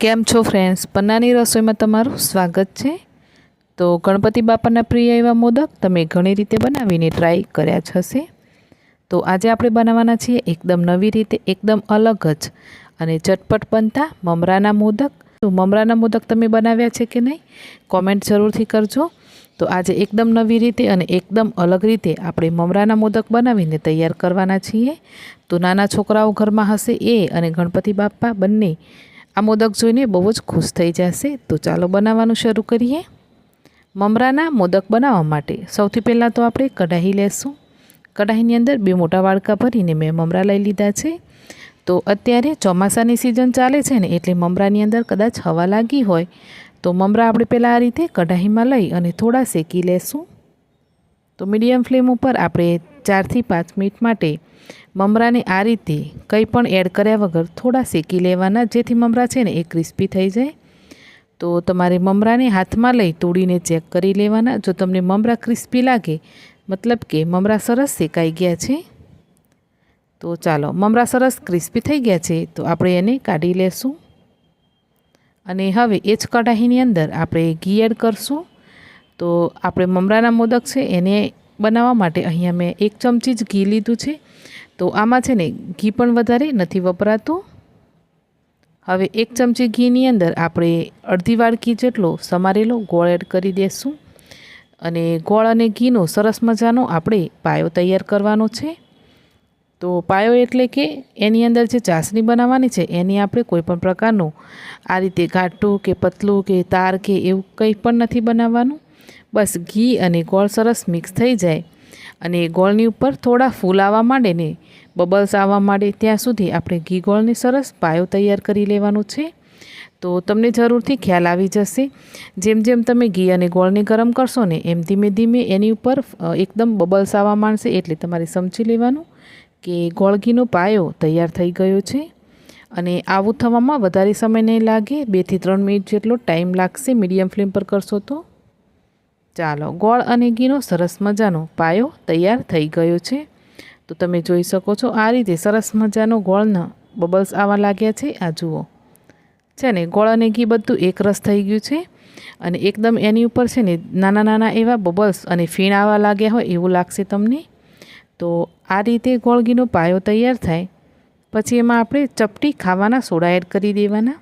કેમ છો ફ્રેન્ડ્સ પન્નાની રસોઈમાં તમારું સ્વાગત છે. તો ગણપતિ બાપાના પ્રિય એવા મોદક તમે ઘણી રીતે બનાવીને ટ્રાય કર્યા જ હશે. તો આજે આપણે બનાવવાના છીએ એકદમ નવી રીતે, એકદમ અલગ જ અને ચટપટ બનતા મમરાના મોદક. તો મમરાના મોદક તમે બનાવ્યા છે કે નહીં? કોમેન્ટ જરૂરથી કરજો. તો આજે એકદમ નવી રીતે અને એકદમ અલગ રીતે આપણે મમરાના મોદક બનાવીને તૈયાર કરવાના છીએ. તો નાના છોકરાઓ ઘરમાં હશે એ અને ગણપતિ બાપા બંને આ મોદક જોઈને બહુ જ ખુશ થઈ જશે. તો ચાલો બનાવવાનું શરૂ કરીએ. મમરાના મોદક બનાવવા માટે સૌથી પહેલાં તો આપણે કઢાઈ લેશું. કઢાઈની અંદર બે મોટા વાડકા ભરીને મેં મમરા લઈ લીધા છે. તો અત્યારે ચોમાસાની સિઝન ચાલે છે ને, એટલે મમરાની અંદર કદાચ હવા લાગી હોય, તો મમરા આપણે પહેલાં આ રીતે કઢાઈમાં લઈ અને થોડા શેકી લેશું. તો મીડિયમ ફ્લેમ ઉપર આપણે ચારથી પાંચ મિનિટ માટે મમરાને આ રીતે કંઈ પણ એડ કર્યા વગર થોડા શેકી લેવાના, જેથી મમરા છે ને એ ક્રિસ્પી થઈ જાય. તો તમારે મમરાને હાથમાં લઈ તોડીને ચેક કરી લેવાના. જો તમને મમરા ક્રિસ્પી લાગે, મતલબ કે મમરા સરસ શેકાઈ ગયા છે, તો ચાલો, મમરા સરસ ક્રિસ્પી થઈ ગયા છે, તો આપણે એને કાઢી લેશું. અને હવે એ જ કઢાઈની અંદર આપણે ઘી એડ કરશું. તો આપણે મમરાના મોદક છે, એને બનાવવા માટે અહીંયા મેં એક ચમચી જ ઘી લીધું છે. તો આમાં છે ને, ઘી પણ વધારે નથી વપરાતું. હવે એક ચમચી ઘીની અંદર આપણે અડધી વાડકી જેટલો સમારેલો ગોળ એડ કરી દઈશું અને ગોળ અને ઘીનો સરસ મજાનો આપણે પાયો તૈયાર કરવાનો છે. તો પાયો એટલે કે એની અંદર જે ચાસણી બનાવવાની છે, એની આપણે કોઈપણ પ્રકારનું આ રીતે ઘાટું કે પતલું કે તાર કે એવું કંઈ પણ નથી બનાવવાનું. બસ ઘી અને ગોળ સરસ મિક્સ થઈ જાય. અને ગોળની ઉપર થોડા ફૂલ આવવા માંડે ને બબલ્સ આવવા માંડે ત્યાં સુધી આપણે ઘી ગોળને સરસ પાયો તૈયાર કરી લેવાનું છે. તો તમને જરૂરથી ખ્યાલ આવી જશે. જેમ જેમ તમે ઘી અને ગોળને ગરમ કરશો ને એમ ધીમે ધીમે એની ઉપર એકદમ બબલ્સ આવવા માંડશે એટલે તમારે સમજી લેવાનું કે ગોળ ઘીનો પાયો તૈયાર થઈ ગયો છે. અને આવું થવામાં વધારે સમય નહીં લાગે. બેથી ત્રણ મિનિટ જેટલો ટાઈમ લાગશે મીડિયમ ફ્લેમ પર કરશો તો. ચાલો, ગોળ અને ઘીનો સરસ મજાનો પાયો તૈયાર થઈ ગયો છે. તો તમે જોઈ શકો છો, આ રીતે સરસ મજાનો ગોળના બબલ્સ આવવા લાગ્યા છે. આ જુઓ, છે ને, ગોળ અને ઘી બધું એકરસ થઈ ગયું છે અને એકદમ એની ઉપર છે ને, નાના નાના એવા બબલ્સ અને ફીણ આવવા લાગ્યા હોય એવું લાગશે તમને. તો આ રીતે ગોળ ઘીનો પાયો તૈયાર થાય. પછી એમાં આપણે ચપટી ખાવાના સોડા એડ કરી દેવાના.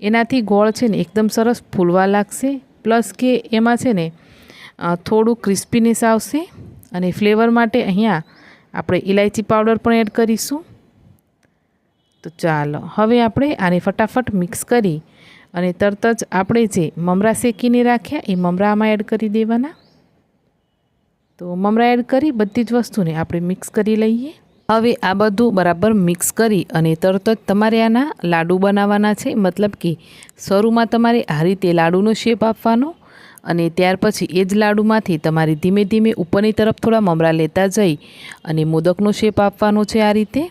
એનાથી ગોળ છે ને, એકદમ સરસ ફૂલવા લાગશે. પ્લસ કે એમાં છે ને થોડું ક્રિસ્પીનેસ આવશે અને ફ્લેવર માટે અહીંયા આપણે ઇલાયચી પાવડર પણ એડ કરીશું. તો ચાલો, હવે આપણે આને ફટાફટ મિક્સ કરી અને તરત જ આપણે જે મમરા શેકીને રાખ્યા એ મમરામાં એડ કરી દેવાના. તો મમરા એડ કરી બધી જ વસ્તુને આપણે મિક્સ કરી લઈએ. હવે આ બધું બરાબર મિક્સ કરી અને તરત જ તમારે આના લાડુ બનાવવાના છે. મતલબ કે શરૂમાં તમારે આ રીતે લાડુનો શેપ આપવાનો અને ત્યાર પછી એ જ લાડુમાંથી તમારે ધીમે ધીમે ઉપરની તરફ થોડા મમરા લેતા જઈ અને મોદકનો શેપ આપવાનો છે આ રીતે.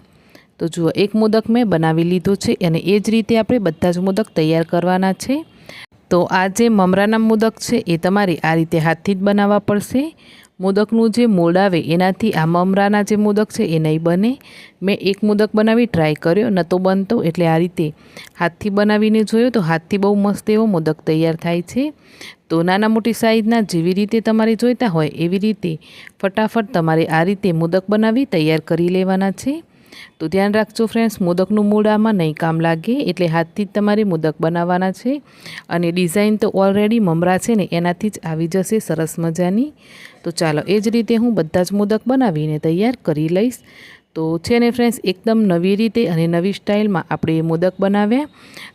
તો જુઓ, એક મોદક મેં બનાવી લીધો છે અને એ જ રીતે આપણે બધા જ મોદક તૈયાર કરવાના છે. તો આ જે મમરાના મોદક છે એ તમારે આ રીતે હાથથી જ બનાવવા પડશે. મોદકનું જે મોડ આવે, એનાથી આ મમરાના જે મોદક છે, એ નહીં બને. મેં એક મોદક બનાવી ટ્રાય કર્યો, નહોતો બનતો. એટલે આ રીતે હાથથી બનાવીને જોયો તો હાથથી બહુ મસ્ત એવો મોદક તૈયાર થાય છે. તો નાના મોટી સાઇઝના જેવી રીતે તમારે જોઈતા હોય, એવી રીતે ફટાફટ તમારે આ રીતે મોદક બનાવી તૈયાર કરી લેવાના છે. તો ધ્યાન રાખજો ફ્રેન્ડ્સ મોદકનું મૂળ આમાં નહીં કામ લાગે, એટલે હાથથી જ તમારે મોદક બનાવવાના છે. અને ડિઝાઇન તો ઓલરેડી મમરા છે ને, એનાથી જ આવી જશે સરસ મજાની. તો ચાલો એ જ રીતે હું બધા જ મોદક બનાવીને તૈયાર કરી લઈશ. તો છે ને ફ્રેન્ડ્સ એકદમ નવી રીતે અને નવી સ્ટાઇલમાં આપણે મોદક બનાવ્યા.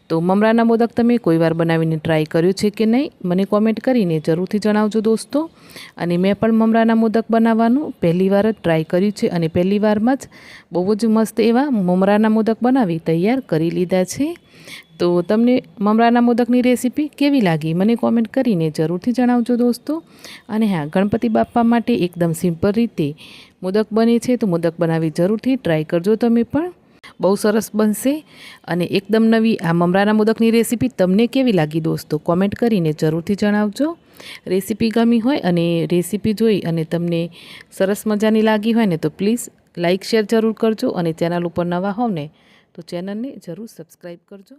તો મમરાના મોદક તમે કોઈ વાર બનાવીને ટ્રાય કર્યું છે કે નહીં, મને કોમેન્ટ કરીને જરૂરથી જણાવજો દોસ્તો. અને મેં પણ મમરાના મોદક બનાવવાનું પહેલીવાર જ ટ્રાય કર્યું છે અને પહેલી વારમાં જ બહુ જ મસ્ત એવા મમરાના મોદક બનાવી તૈયાર કરી લીધા છે. તો તમને મમરાના મોદકની રેસીપી કેવી લાગી, મને કોમેન્ટ કરીને જરૂરથી જણાવજો દોસ્તો. અને હા, ગણપતિ બાપા માટે એકદમ સિમ્પલ રીતે મોદક બને છે તો મોદક બનાવી જરૂરથી ટ્રાય કરજો તમે પણ. બહુ સરસ બનશે. અને એકદમ નવી આ મમરાના મોદકની રેસીપી તમને કેવી લાગી દોસ્તો? કોમેન્ટ કરીને જરૂરથી જણાવજો. રેસીપી ગમી હોય અને રેસીપી જોઈ અને તમને સરસ મજાની લાગી હોય ને તો પ્લીઝ લાઇક શેર જરૂર કરજો અને ચેનલ ઉપર નવા હોવ ને તો ચેનલને જરૂર સબસ્ક્રાઈબ કરજો.